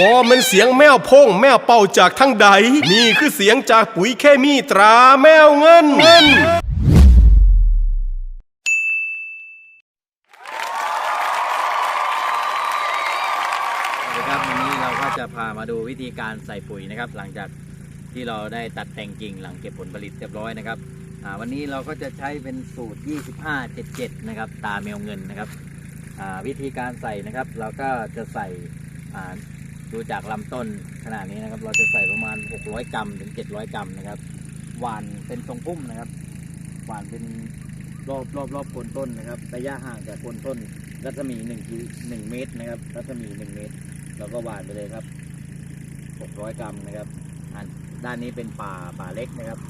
บอมันเสียงแมวพงแมวเป่าจากทั้งใด นี่คือเสียงจากปุ๋ยเคมีตราแมวเงินเงินครับวันนี้เราก็จะพามาดูวิธีการใส่ปุ๋ยนะครับ หลังจากที่เราได้ตัดแต่งกิ่งหลังเก็บผลผลิตเรียบร้อยนะครับวันนี้เราก็จะใช้เป็นสูตร 25 77 นะครับ ตาแมวเงินนะครับวิธีการใส่นะครับ เราก็จะใส่ ดูจากลำต้นขนาดนี้นะครับ เราจะใส่ประมาณ 600 กรัมถึง 700 กรัมนะครับ หวานเป็นทรงพุ่มนะครับ หวานเป็นรอบรอบรอบโคนต้นนะครับ ระยะห่างจากโคนต้นรัศมี1กิหนึ่งเมตรนะครับ รัศมี1เมตร เราก็หวานไปเลยครับ 600 กรัมนะครับอันด้านนี้เป็นป่าป่าเล็กนะครับ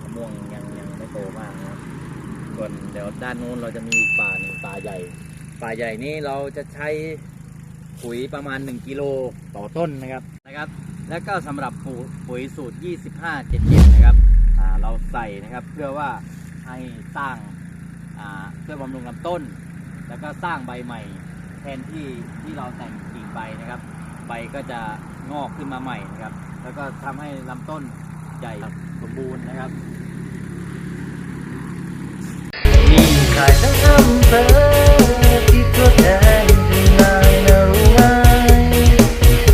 มะม่วงยังยังไม่โตมากนะครับ ส่วนเดี๋ยวด้านนู้นเราจะมีป่าหนึ่งป่าใหญ่ ป่าใหญ่นี้เราจะใช้ ปุ๋ยประมาณ 1 กิโลต่อต้นนะครับนะครับ แล้วก็สำหรับปุ๋ยปุ๋ยสูตร 25 77 นะครับอ่าเราใส่นะครับเพื่อว่าให้สร้างอ่าเพื่อบำรุงลำต้น แล้วก็สร้างใบใหม่แทนที่ที่เราแต่งกิ่งใบนะครับ ใบก็จะงอกขึ้นมาใหม่นะครับ แล้วก็ทำให้ลำต้นใหญ่สมบูรณ์นะครับมีขายทั้งอำเภอ